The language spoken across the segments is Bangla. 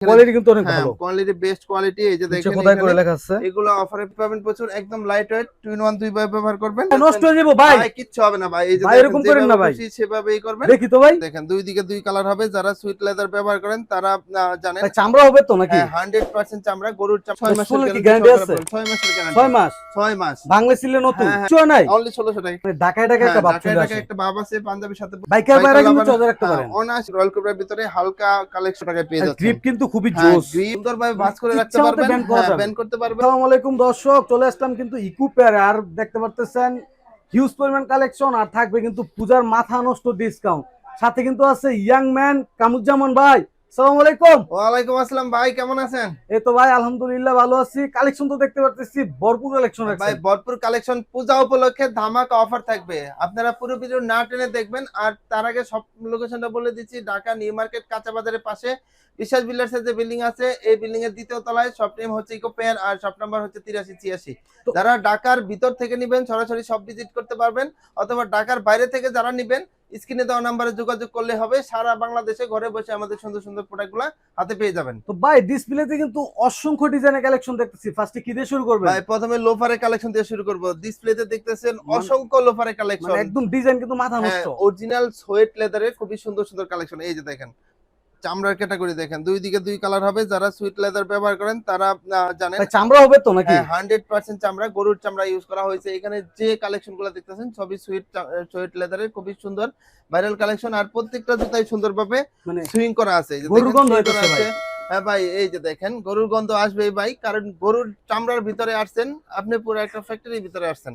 কোয়ালিটি কিন্তু অনেক হ্যাঁ ভালো। কোয়ালিটি বেস্ট কোয়ালিটি এই যে দেখেন কোথায় করে লেখা আছে। এগুলো অফারে পাবেন প্রচুর একদম light weight two in one দুই ভাবে ব্যবহার করবেন। নষ্ট হয়ে যাব ভাই। ভাই কিচ্ছু হবে না ভাই। এই যে ভাই, এরকম করেন না ভাই। সেভাবেই করবেন। দেখি তো ভাই। দেখেন দুই দিকে দুই কালার হবে যারা সুইট লেদার ব্যবহার করেন তারা জানেন। চামড়া হবে তো নাকি? হ্যাঁ হান্ড্রেড পার্সেন্ট চামড়া গরুর চামড়া। ছয় তো মাসের সহকারে আছে? পাবেন। ছয় মাসের ছয় গ্যারান্টি মাস? ছয় মাস। বাংলা নতুন হ্যাঁ, হ্যাঁ। কিছু নাই? অনলি ষোলোশো টাকা। মানে ঢাকায় ঢাকায় একটা হ্যাঁ, ভাব ঢাকায় ঢাকায় একটা ভাব আছে পাঞ্জাবির সাথে বাইকের বাইরে কিন্তু লাভার- চলে রাখতে হ্যাঁ, পারেন। অনায়াস রয়্যাল কোবরার ভিতরে হালকা কালেকশন টাকায় পেয়ে যাচ্ছে গ্রিপ কিন্তু খুবই হ্যাঁ, জোস সুন্দরভাবে ভাঁজ করে রাখতে পারবেন। bend করতে পারবেন। আসসালামু আলাইকুম দর্শক চলে আসলাম কিন্তু ইকুপের আর দেখতে পারতেছেন হিউজ পরিমাণ কালেকশন আর থাকবে কিন্তু পূজার মাথা নষ্ট ডিসকাউন্ট সাথে কিন্তু আছে ইয়াং ম্যান কামুজ্জামান ভাই। আসসালামু আলাইকুম। ওয়ালাইকুম আসসালাম ভাই কেমন আছেন? এই তো ভাই আলহামদুলিল্লাহ ভালো আছি। কালেকশন তো দেখতে ভরপুর কালেকশন ভাই ভরপুর কালেকশন পূজা উপলক্ষে ধামাকা অফার থাকবে। আপনারা পুরো ভিডিও না টেনে দেখবেন আর তার আগে সব লোকেশনটা বলে দিচ্ছি ঢাকা নিউ মার্কেট কাঁচা বাজারের পাশে। বিশ্বাস বিল্ডার্সের যে বিল্ডিং আছে এই বিল্ডিং এর দ্বিতীয় তলায় শপ নেম হচ্ছে ইকো পেয়ার আর শপ নাম্বার হচ্ছে তিরাশি ছিয়াশি। যারা ঢাকার ভিতর থেকে নিবেন সরাসরি সব ভিজিট করতে পারবেন অথবা ঢাকার বাইরে থেকে যারা নিবেন স্ক্রিনে দেওয়া নাম্বারে যোগাযোগ করলে হবে। সারা বাংলাদেশে ঘরে বসে আমাদের সুন্দর সুন্দর প্রোডাক্টগুলো হাতে পেয়ে যাবেন। তো ভাই ডিসপ্লেতে কিন্তু অসংখ্য ডিজাইনের কালেকশন দেখতেছি। ফার্স্টে কি দিয়ে শুরু করবেন? ভাই প্রথমে লোফারের কালেকশন দিয়ে শুরু করব। ডিসপ্লেতে দেখতেছেন মানে- অসংখ্য লোফারের কালেকশন মানে একদম ডিজাইন কিন্তু মাথা নষ্ট। অরিজিনাল সোয়েট লেদারের খুবই সুন্দর সুন্দর কালেকশন এই যে দেখেন চামড়ার ক্যাটাগরি দেখেন। দুই দিকে দুই কালার হবে যারা সুইট লেদার ব্যবহার করেন তারা জানেন। চামড়া হবে তো নাকি? হান্ড্রেড পার্সেন্ট চামড়া গরুর চামড়া ইউজ করা হয়েছে। এখানে যে কালেকশনগুলো দেখতেছেন সবই সুইট সুইট লেদারের খুবই সুন্দর ভাইরাল কালেকশন আর প্রত্যেকটা জুতাই সুন্দরভাবে মানে সুইং করা আছে। গরুর গন্ধ আছে। হ্যাঁ ভাই এই যে দেখেন গরুর গন্ধ আসবেই ভাই কারণ গরুর চামড়ার ভিতরে আসছেন আপনি পুরো একটা ফ্যাক্টরির ভিতরে আসছেন।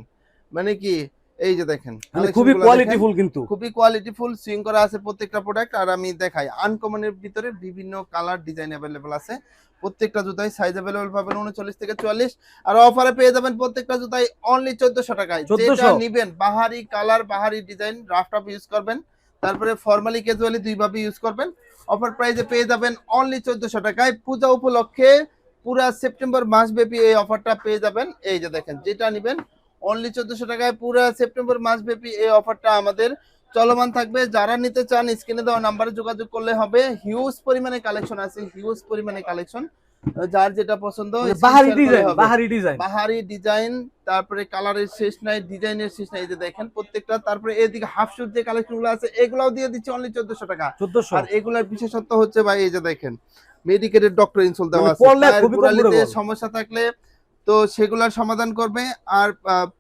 মানে কি এই যে দেখেন মানে খুবই কোয়ালিটিফুল কিন্তু। খুবই কোয়ালিটিফুল সুইং করা আছে প্রত্যেকটা প্রোডাক্ট আর আমি দেখাই আনকমনের ভিতরে বিভিন্ন কালার ডিজাইন অ্যাভেলেবল আছে। প্রত্যেকটা জুতাই সাইজ অ্যাভেলেবল পাবেন উনচল্লিশ থেকে চুয়াল্লিশ আর অফারে পেয়ে যাবেন প্রত্যেকটা জুতাই অনলি চোদ্দশো টাকায়। যেটা নিবেন বাহারি কালার বাহারি ডিজাইন রাফ টাফ ইউজ করবেন তারপরে ফর্মালি ক্যাজুয়ালি দুইভাবে ইউজ করবেন। অফার প্রাইসে পেয়ে যাবেন অনলি চোদ্দশো টাকায়। পূজা উপলক্ষে পুরা সেপ্টেম্বর মাস ব্যাপী এই অফারটা পেয়ে যাবেন। এই যে দেখেন যেটা নিবেন অনলি চোদ্দশো টাকায় পুরো সেপ্টেম্বর মাস ব্যাপী এই অফারটা আমাদের চলমান থাকবে। যারা নিতে চান স্ক্রিনে দেওয়া নাম্বারে যোগাযোগ করলে হবে। হিউজ পরিমাণে কালেকশন আছে হিউজ পরিমাণে কালেকশন যার যেটা পছন্দ মানে বাহারি ডিজাইন বাহারি ডিজাইন বাহারি ডিজাইন তারপরে কালারের শেষ নাই ডিজাইনের শেষ নাই যে দেখেন প্রত্যেকটা। তারপরে এদিকে হাফ শুট যে কালেকশনগুলো আছে এগুলাও দিয়ে দিচ্ছি অনলি চোদ্দশো টাকা। চোদ্দশো। আর এগুলার বিশেষত্ব হচ্ছে ভাই এই যে দেখেন মেডিকেটের ডক্টর ইনসুল দেওয়া মানে আছে। সমস্যা থাকলে তো সেগুলার সমাধান করবে। আর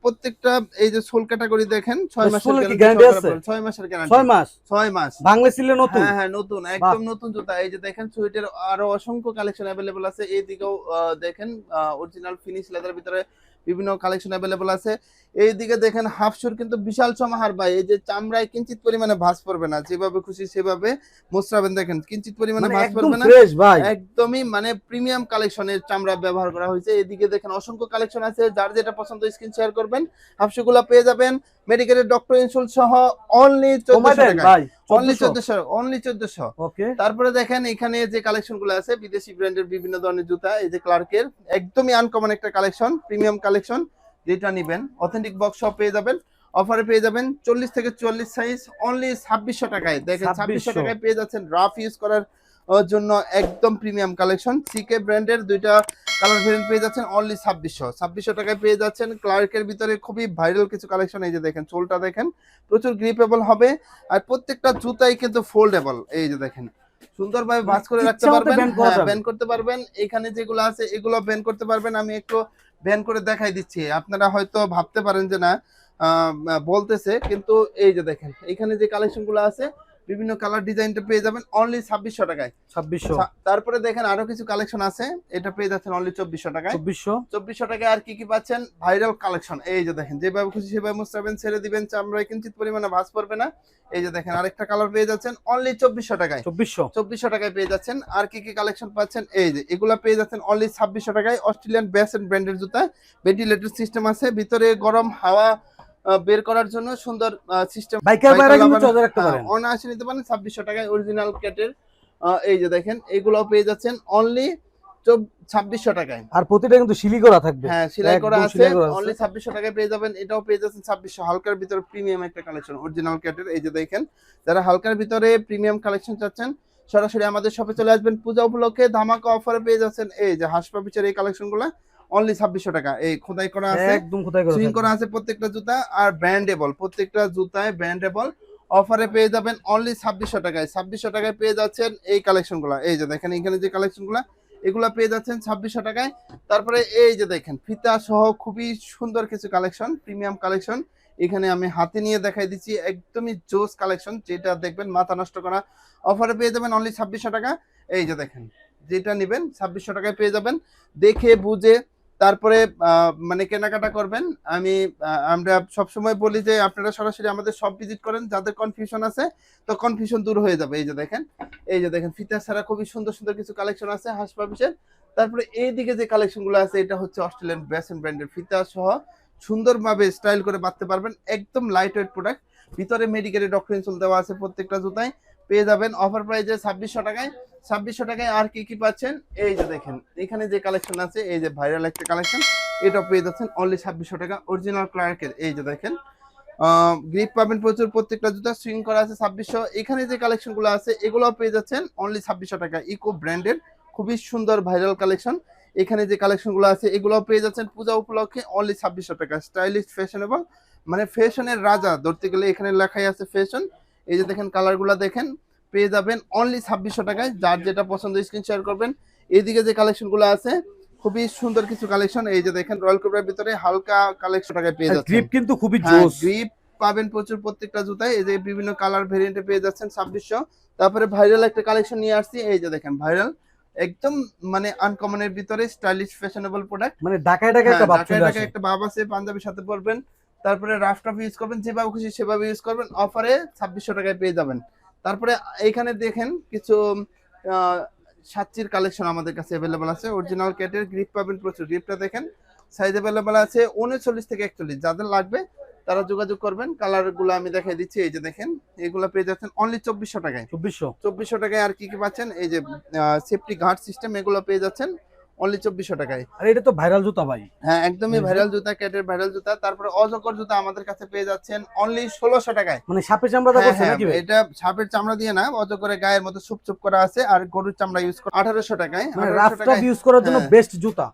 প্রত্যেকটা এই যে সোল ক্যাটাগরি দেখেন ছয় মাসের সহকারে আছে? মাসের গ্যারান্টি ছয় মাস? মাস। বাংলা সিলে নতুন? হ্যাঁ হ্যাঁ নতুন একদম নতুন জুতা। এই যে দেখেন সুইটের আরও অসংখ্য কালেকশন अवेलेबल আছে। এইদিকেও দেখেন অরিজিনাল ফিনিশ লেদার ভিতরে বিভিন্ন কালেকশন অ্যাভেলেবল আছে। এইদিকে দেখেন হাফ শুর কিন্তু বিশাল সমাহার ভাই এই যে চামড়ায় কিঞ্চিত পরিমাণে ভাঁজ পড়বে না যেভাবে খুশি সেভাবে মোসরাবেন দেখেন কিঞ্চিত পরিমাণে মানে ভাঁজ পড়বে না। ফ্রেশ ভাই। একদমই মানে প্রিমিয়াম কালেকশনের চামড়া ব্যবহার করা হয়েছে। এদিকে দেখেন অসংখ্য কালেকশন আছে যার যেটা পছন্দ স্ক্রিন শেয়ার করবেন। হাফশুগুলো পেয়ে যাবেন। মেডিকেলের ডক্টর ইনসুল সহ অনলি কমাই চোদ্দশো টাকা ভাই। অনলি অনলি ওকে তারপরে দেখেন এখানে যে আছে বিদেশি ব্র্যান্ডের বিভিন্ন ধরনের জুতা এই যে ক্লার্কের একদমই আনকমন একটা কালেকশন প্রিমিয়াম কালেকশন যেটা নিবেন। অথেন্টিক বক্স সব পেয়ে যাবেন অফারে পেয়ে যাবেন চল্লিশ থেকে চুয়াল্লিশ সাইজ অনলি ছাব্বিশশো টাকায়। দেখেন ছাব্বিশশো টাকায় পেয়ে যাচ্ছেন রাফ ইউজ করার জন্য একদম প্রিমিয়াম কালেকশন সিকে ব্র্যান্ডের দুইটা কালার ভেরিয়েন্ট পেয়ে যাচ্ছেন অনলি ছাব্বিশশো। ছাব্বিশশো টাকায় পেয়ে যাচ্ছেন ক্লার্কের ভিতরে খুবই ভাইরাল কিছু কালেকশন এই যে দেখেন চোলটা দেখেন প্রচুর গ্রিপেবল হবে। আর প্রত্যেকটা জুতাই কিন্তু ফোল্ডেবল এই যে দেখেন। সুন্দরভাবে ভাঁজ করে রাখতে পারবেন ব্যান করতে পারবেন। এখানে যেগুলো আছে এগুলো ব্যান করতে পারবেন। আমি একটু ব্যান করে দেখাই দিচ্ছি। আপনারা হয়তো ভাবতে পারেন যে না বলতেছে কিন্তু এই যে দেখেন এখানে যে কালেকশনগুলো আছে বিভিন্ন কালার ডিজাইনটা পেয়ে যাবেন অনলি ছাব্বিশশো টাকায়। ছাব্বিশশো। তারপরে দেখেন আরও কিছু কালেকশন আছে এটা পেয়ে যাচ্ছেন অনলি চব্বিশশো টাকায়। চব্বিশশো। চব্বিশশো টাকায় আর কি কি পাচ্ছেন? ভাইরাল কালেকশন এই যে দেখেন যেভাবে খুশি সেভাবে মুস্তাবেন ছেড়ে দিবেন চামড়ায় কিঞ্চিত পরিমাণে ভাঁজ পড়বে না। এই যে দেখেন আরেকটা কালার পেয়ে যাচ্ছেন অনলি চব্বিশশো টাকায়। চব্বিশশো। চব্বিশশো টাকায় পেয়ে যাচ্ছেন। আর কি কি কালেকশন পাচ্ছেন? এই যে এগুলা পেয়ে যাচ্ছেন অনলি ছাব্বিশশো টাকায়। অস্ট্রেলিয়ান ব্যাস এন্ড ব্র্যান্ডের জুতা ভেন্টিলেটর সিস্টেম আছে। ভিতরে গরম হাওয়া বের করার জন্য সুন্দর সিস্টেম বাইকের বাইরে কিন্তু রাখতে হ্যাঁ, পারেন অনায়াসে নিতে পারেন ছাব্বিশশো টাকায় অরিজিনাল ক্যাটের এই যে দেখেন এগুলো পেয়ে যাচ্ছেন অনলি ছাব্বিশশো টাকায়। আর প্রতিটা কিন্তু শিলি করা থাকবে। হ্যাঁ সেলাই করা আছে সেলাই করা আছে। অনলি ছাব্বিশশো টাকায় পেয়ে যাবেন এটাও পেয়ে যাচ্ছেন ছাব্বিশশো। হালকার ভিতরে প্রিমিয়াম একটা কালেকশন অরিজিনাল ক্যাটের এই যে দেখেন যারা হালকার ভিতরে প্রিমিয়াম কালেকশন চাচ্ছেন সরাসরি আমাদের শপে চলে আসবেন। পূজা উপলক্ষে ধামাকা অফারে পেয়ে যাচ্ছেন। এই যে হাঁস পাপিচের এই কালেকশনগুলো অনলি ছাব্বিশশো টাকা। এই খোদাই করা আছে একদম কোথায় করে সুইং করা আছে প্রত্যেকটা জুতা আর ব্র্যান্ডেবল প্রত্যেকটা জুতায় ব্র্যান্ডেবল অফারে পেয়ে যাবেন অনলি ছাব্বিশশো টাকায়। ছাব্বিশশো টাকায় পেয়ে যাচ্ছেন এই কালেকশনগুলো এই যে দেখেন এখানে যে কালেকশনগুলো এগুলা পেয়ে যাচ্ছেন ছাব্বিশশো টাকায়। তারপরে এই যে দেখেন ফিতা সহ খুবই সুন্দর কিছু কালেকশন প্রিমিয়াম কালেকশন এখানে আমি হাতে নিয়ে দেখাই দিচ্ছি একদমই জোস কালেকশন যেটা দেখবেন মাথা নষ্ট করা। অফারে পেয়ে যাবেন অনলি ছাব্বিশশো টাকা। এই যে দেখেন যেটা নেবেন ছাব্বিশশো টাকায় পেয়ে যাবেন। দেখে বুঝে তারপরে মানে কেনাকাটা করবেন। আমি আমরা সবসময় বলি যে, আপনারা সরাসরি আমাদের সব ভিজিট করেন, যাদের কনফিউশন আছে, তো কনফিউশন দূর হয়ে যাবে। এই যে দেখেন, এই যে দেখেন, ফিতা ছাড়া খুবই সুন্দর সুন্দর কিছু কালেকশন আছে, হাঁস পাপিসের তারপরে এই দিকে যে কালেকশনগুলো আছে, এটা হচ্ছে অস্ট্রেলিয়ান ব্যাসন ব্র্যান্ডের ফিতা সহ সুন্দরভাবে স্টাইল করে বাঁধতে পারবেন, একদম লাইট ওয়েট প্রোডাক্ট ভিতরে মেডিকেলের ডক্টর ইনসুল দেওয়া আছে প্রত্যেকটা জুতায়। পেয়ে যাবেন অফার প্রাইজে ছাব্বিশশো টাকায়। ছাব্বিশশো টাকায় আর কি কি পাচ্ছেন? এই যে দেখেন, এখানে যে কালেকশন আছে, এই যে ভাইরাল একটা কালেকশন এটা পেয়ে যাচ্ছেন অনলি ছাব্বিশশো টাকা অরিজিনাল ক্লার্কের এই যে দেখেন। গ্রিপ পাবেন প্রচুর, প্রত্যেকটা জুতা সুইং করা আছে ছাব্বিশশো। এখানে যে কালেকশনগুলো আছে এগুলো পেয়ে যাচ্ছেন অনলি ছাব্বিশশো টাকা ইকো ব্র্যান্ডের খুবই সুন্দর ভাইরাল কালেকশন এখানে যে কালেকশনগুলো আছে এগুলো পেয়ে যাচ্ছেন পূজা উপলক্ষে অনলি ছাব্বিশশো টাকা স্টাইলিশ ফ্যাশনেবল মানে ফ্যাশনের রাজা ধরতে গেলে এখানে লেখাই আছে ফ্যাশন এই যে দেখেন কালারগুলা দেখেন পেয়ে যাবেন অনলি ছাব্বিশশো টাকায়। যার যেটা পছন্দ স্ক্রিন শেয়ার করবেন। এইদিকে যে কালেকশনগুলো আছে খুবই সুন্দর কিছু কালেকশন এই যে দেখেন রয়্যাল কোবরার ভিতরে হালকা কালেকশন টাকায় পেয়ে যাচ্ছেন। গ্রিপ কিন্তু খুবই হ্যাঁ, জোস। গ্রিপ পাবেন প্রচুর প্রত্যেকটা জুতায়। এই যে বিভিন্ন কালার ভেরিয়েন্টে পেয়ে যাচ্ছেন ছাব্বিশশো। তারপরে ভাইরাল একটা কালেকশন নিয়ে আসছি। এই যে দেখেন ভাইরাল একদম মানে আনকমনের ভিতরে স্টাইলিশ ফ্যাশনেবল প্রোডাক্ট মানে ঢাকায় ঢাকায় একটা ভাব চলে আসে। একটা ভাব আছে পাঞ্জাবির সাথে পরবেন। তারপরে রাফ টাফ ইউজ করবেন যেভাবে খুশি সেভাবে ইউজ করবেন। অফারে ছাব্বিশশো টাকায় পেয়ে যাবেন। তারপরে এইখানে দেখেন কিছু সাতচির কালেকশন আমাদের কাছে অ্যাভেলেবল আছে। অরিজিনাল ক্যাটের গ্রিপ পাবেন প্রচুর। গ্রিপটা দেখেন সাইজ অ্যাভেলেবল আছে উনচল্লিশ থেকে একচল্লিশ। যাদের লাগবে তারা যোগাযোগ করবেন। কালারগুলো আমি দেখাই দিচ্ছি এই যে দেখেন এগুলো পেয়ে যাচ্ছেন অনলি চব্বিশশো টাকায়। চব্বিশশো। চব্বিশশো টাকায় আর কি কি পাচ্ছেন? এই যে সেফটি গার্ড সিস্টেম এগুলো পেয়ে যাচ্ছেন। অনলি চব্বিশশো টাকায়। আর এটা তো ভাইরাল জুতা ভাই। হ্যাঁ একদমই ভাইরাল জুতা ক্যাটের ভাইরাল জুতা তারপরে অজকর জুতা আমাদের কাছে পেয়ে যাচ্ছেন অনলি ষোলোশো টাকায়। মানে সাপের চামড়াটা হ্যাঁ, হ্যাঁ, এটা সাপের চামড়া দিয়ে না অজগরের গায়ের মতো সুপ সুপ করা আছে আর গরুর চামড়া ইউজ করে আঠারোশো টাকায় মানে 1800 রাফটা ইউজ করার জন্য হ্যাঁ। বেস্ট জুতা।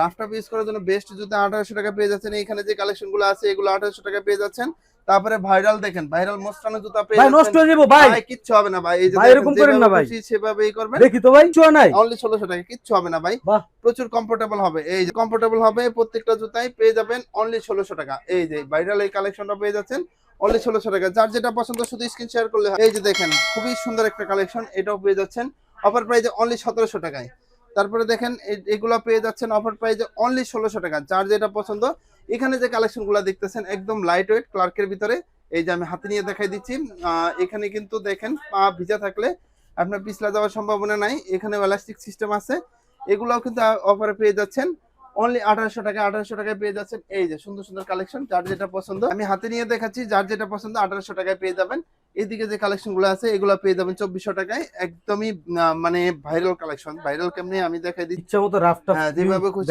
রাফটা ইউজ করার জন্য বেস্ট জুতা আঠারোশো টাকা পেয়ে যাচ্ছেন। এখানে যে কালেকশনগুলো আছে এগুলো আঠারোশো টাকা পেয়ে যাচ্ছেন। তারপরে ভাইরাল দেখেন ভাইরাল মোস্টানো জুতা পেয়ে ভাই নষ্ট হয়ে যাব ভাই। ভাই কিচ্ছু হবে না ভাই। এই যে ভাই, এরকম করেন না ভাই। সেভাবেই করবেন। দেখি তো ভাই চুয়া নাই। অনলি ষোলোশো টাকা কিচ্ছু হবে না ভাই। প্রচুর কমফোর্টেবল হবে। এই যে কমফোর্টেবল হবে প্রত্যেকটা জুতাই পেয়ে যাবেন অনলি ষোলোশো টাকা। এই যে ভাইরাল এই কালেকশনটা পেয়ে যাচ্ছেন অনলি ষোলোশো টাকা। যার যেটা পছন্দ শুধু স্ক্রিন শেয়ার করলে এই যে দেখেন খুবই সুন্দর একটা কালেকশন এটাও পেয়ে যাচ্ছেন। অফার প্রাইজে অনলি সতেরোশো টাকায়। তারপরে দেখেন এগুলো পেয়ে যাচ্ছেন অফার প্রাইজে অনলি ষোলোশো টাকা। যার যেটা পছন্দ এখানে যে কালেকশনগুলো দেখতেছেন, একদম লাইট ওয়েট ক্লার্কের ভিতরে, এই যে আমি হাতে নিয়ে দেখাই দিচ্ছি। এখানে কিন্তু দেখেন, পা ভিজা থাকলে আপনার পিছলা যাওয়ার সম্ভাবনা নাই। এখানে এলাস্টিক সিস্টেম আছে। এগুলাও কিন্তু অফারে পেয়ে যাচ্ছেন। অনলি আঠারোশো টাকা, আঠারোশো টাকায় পেয়ে যাচ্ছেন। এই যে সুন্দর সুন্দর কালেকশন যার যেটা পছন্দ। আমি হাতে নিয়ে দেখাচ্ছি, যার যেটা পছন্দ, আঠারোশো টাকায় পেয়ে যাবেন। এদিকে যে কালেকশনগুলো আছে এগুলো পেয়ে যাবেন চব্বিশশো টাকায়। একদমই মানে ভাইরাল কালেকশন ভাইরাল কেমনি আমি দেখাই দিচ্ছি। ইচ্ছা মতো রাফটা হ্যাঁ, যেভাবে খুশি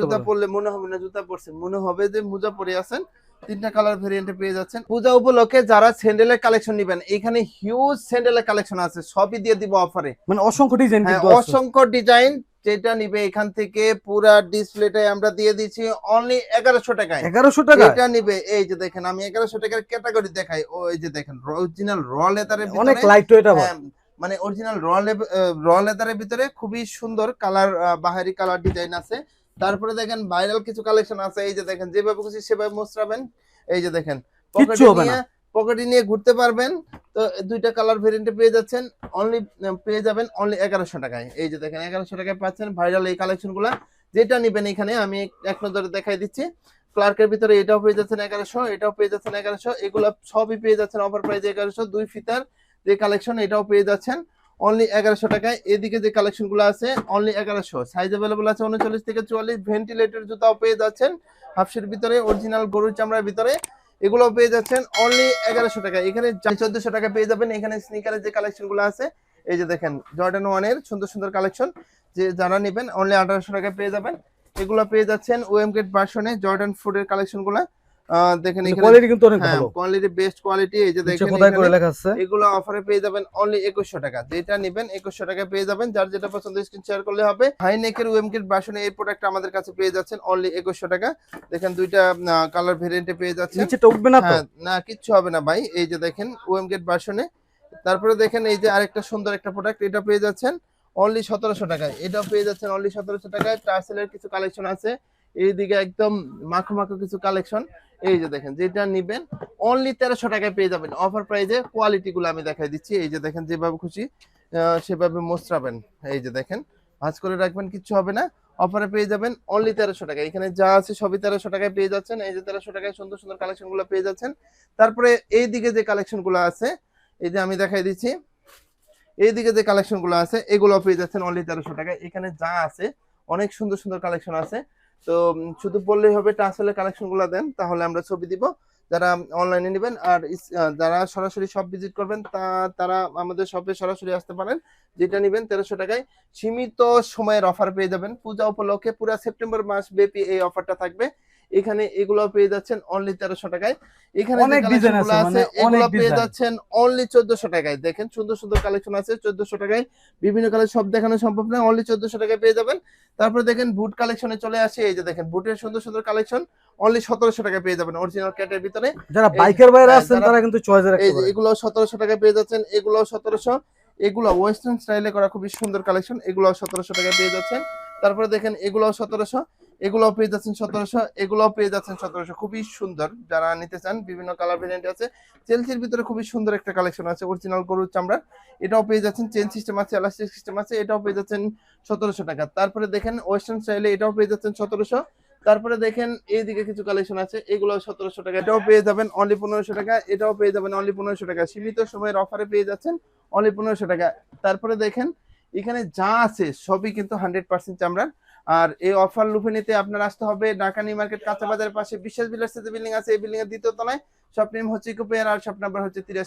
জুতা। পরলে মনে হবে না জুতা পরছেন মনে হবে যে মোজা পরে আছেন। তিনটা কালার ভেরিয়েন্টে পেয়ে যাচ্ছেন। পূজা উপলক্ষে যারা স্যান্ডেলের কালেকশন নেবেন এখানে হিউজ স্যান্ডেলের কালেকশন আছে সবই দিয়ে দিব অফারে মানে অসংখ্য ডিজাইন হ্যাঁ। অসংখ্য ডিজাইন যেটা নিবে এখান থেকে পুরা ডিসপ্লেটাই আমরা দিয়ে দিচ্ছি অনলি এগারোশো টাকায়। এগারোশো টাকা এটা নিবে এই যে দেখেন আমি এগারোশো টাকার ক্যাটাগরি দেখাই। ও এই যে দেখেন অরিজিনাল র লেদারের অনেক লাইট আবার। হ্যাঁ, মানে অরিজিনাল র র লেদারের ভিতরে খুবই সুন্দর কালার বাহারি কালার ডিজাইন আছে। তারপরে দেখেন ভাইরাল কিছু কালেকশন আছে। এই যে দেখেন যেভাবে খুশি সেভাবে মোস্টরাবেন এই যে দেখেন হবে না। পকেটে নিয়ে ঘুরতে পারবেন। তো দুইটা কালার ভেরিয়েন্টে পেয়ে যাচ্ছেন। অনলি পেয়ে যাবেন অনলি এগারোশো টাকায়। এই যে দেখেন, এগারোশো টাকায় পাচ্ছেন ভাইরাল এই কালেকশনগুলা। যেটা নেবেন এখানে, আমি এক নজরে দেখাই দিচ্ছি। ক্লার্কের ভিতরে এটাও পেয়ে যাচ্ছেন এগারোশো, এটাও পেয়ে যাচ্ছেন এগারোশো। এগুলো সবই পেয়ে যাচ্ছেন অফার প্রাইস এগারোশো। দুই ফিতার যে কালেকশন এটাও পেয়ে যাচ্ছেন অনলি এগারোশো টাকায়। এদিকে যে কালেকশনগুলো আছে অনলি এগারোশো। সাইজ অ্যাভেলেবল আছে উনচল্লিশ থেকে চুয়াল্লিশ। ভেন্টিলেটর জুতাও পেয়ে যাচ্ছেন। হাফসের ভিতরে অরিজিনাল গরুর চামড়ার ভিতরে। এগুলো পেয়ে যাচ্ছেন অনলি এগারোশো টাকা। এখানে চোদ্দশো টাকা পেয়ে যাবেন, এখানে স্নিকারের যে কালেকশনগুলো আছে, এই যে দেখেন জর্ডান ওয়ানের সুন্দর সুন্দর কালেকশন যে যারা নেবেন অনলি আঠারোশো টাকা পেয়ে যাবেন। এগুলো পেয়ে যাচ্ছেন ওএম গেট ভার্সনে জর্ডান কালেকশনগুলা। দেখেন এখানে কোয়ালিটি কিন্তু অনেক হ্যাঁ ভালো। কোয়ালিটি বেস্ট কোয়ালিটি এই যে দেখেন খোদাই করে লেখা আছে। এগুলো অফারে পেয়ে যাবেন অনলি একুশশো টাকা। যেটা নেবেন একুশশো টাকায় পেয়ে যাবেন। যার যেটা পছন্দ স্ক্রিন শেয়ার করলে হবে। হাই নেকের ওয়েমকেট বাসনে এই প্রোডাক্ট আমাদের কাছে পেয়ে যাচ্ছেন অনলি একুশশো টাকা। দেখেন দুইটা কালার ভেরিয়েন্টে পেয়ে যাচ্ছেন। নিচেটা উঠবে না তো? হ্যাঁ না কিচ্ছু হবে না ভাই। এই যে দেখেন ওয়েমগেট ভার্সনে তারপরে দেখেন এই যে আরেকটা সুন্দর একটা প্রোডাক্ট এটা পেয়ে যাচ্ছেন অনলি সতেরোশো টাকায়। এটাও পেয়ে যাচ্ছেন অনলি সতেরোশো টাকায়। টার্সেলের কিছু কালেকশন আছে। এইদিকে একদম মাখো মাখো কিছু কালেকশন এই যে দেখেন, যেটা নিবেন অনলি তেরোশো টাকায় পেয়ে যাবেন। অফার প্রাইজে কোয়ালিটি গুলো আমি দেখাই দিচ্ছি। এই যে দেখেন, যেভাবে খুশি সেভাবে মোচড়াবেন এই যে দেখেন, ভাজ করে রাখবেন, কিচ্ছু হবে না। অফারে পেয়ে যাবেন অনলি তেরোশো টাকা এখানে যা আছে সবই তেরোশো টাকায় পেয়ে যাচ্ছেন। এই যে তেরোশো টাকায় সুন্দর সুন্দর কালেকশনগুলো পেয়ে যাচ্ছেন। তারপরে এই দিকে যে কালেকশনগুলো আছে, এই যে আমি দেখাই দিচ্ছি। এই দিকে যে কালেকশনগুলো আছে এগুলো পেয়ে যাচ্ছেন অনলি তেরোশো টাকায়। এখানে যা আছে, অনেক সুন্দর সুন্দর কালেকশন আছে। তো শুধু বললেই হবে ট্রান্সফারের কালেকশনগুলো দেন, তাহলে আমরা ছবি দিব। যারা অনলাইনে নেবেন আর যারা সরাসরি সব ভিজিট করবেন, তা, তারা আমাদের শপে সরাসরি আসতে পারেন। যেটা নেবেন তেরোশো টাকায়। সীমিত সময়ের অফার পেয়ে যাবেন। পূজা উপলক্ষে পুরো সেপ্টেম্বর মাস ব্যাপী এই অফারটা থাকবে। এখানে এগুলো পেয়ে যাচ্ছেন অনলি তেরোশো টাকায়। এখানে অনেক ডিজাইন আছে মানে এগুলো পেয়ে যাচ্ছেন অনলি চোদ্দশো টাকায়। দেখেন সুন্দর সুন্দর কালেকশন আছে চোদ্দশো টাকায়। বিভিন্ন কালার সব দেখানো সম্ভব না অনলি চোদ্দশো টাকায় পেয়ে যাবেন। তারপরে দেখেন বুট কালেকশনে চলে আসে এই যে দেখেন বুটের সুন্দর সুন্দর কালেকশন অনলি সতেরোশো টাকায় পেয়ে যাবেন অরিজিনাল ক্যাটের ভিতরে। যারা বাইকের বাইরে আছেন তারা কিন্তু চয়েস এগুলো সতেরোশো টাকায় পেয়ে যাচ্ছেন এগুলো সতেরোশো। এগুলো ওয়েস্টার্ন স্টাইলে করা খুবই সুন্দর কালেকশন এগুলো সতেরোশো টাকায় পেয়ে যাচ্ছেন। তারপরে দেখেন এগুলো সতেরোশো এগুলো পেয়ে যাচ্ছেন সতেরোশো এগুলো পেয়ে যাচ্ছেন সতেরোশো। খুবই সুন্দর, যারা নিতে চান, বিভিন্ন কালার ভেরিয়েন্ট আছে। চেলসির ভিতরে খুবই সুন্দর একটা কালেকশন আছে অরিজিনাল গরুর চামড়া এটাও পেয়ে যাচ্ছেন চেন সিস্টেম আছে এলাস্টিক সিস্টেম আছে, এটাও পেয়ে যাচ্ছেন সতেরোশো টাকা। তারপরে দেখেন ওয়েস্টার্ন স্টাইলে এটাও পেয়ে যাচ্ছেন সতেরোশো। তারপরে দেখেন এইদিকে কিছু কালেকশন আছে এগুলো সতেরোশো টাকা। এটাও পেয়ে যাবেন অনলি পনেরোশো টাকা, এটাও পেয়ে যাবেন অনলি পনেরোশো টাকা। সীমিত সময়ের অফারে পেয়ে যাচ্ছেন অনলি পনেরোশো টাকা। তারপরে দেখেন এখানে যা আছে সবই কিন্তু হান্ড্রেড পার্সেন্ট চামড়ার। আর এই অফার লুফে নিতে আপনার আসতে হবে ঢাকা মার্কেট, কাঁচা বাজারের পাশে, বিশ্বাস বিলার্সের বিল্ডিং আছে, এই বিল্ডিং এর দ্বিতীয় তলায়, শপ নেম হচ্ছে ইকোপেয়ার আর শপ নাম্বার হচ্ছে তিরাশি।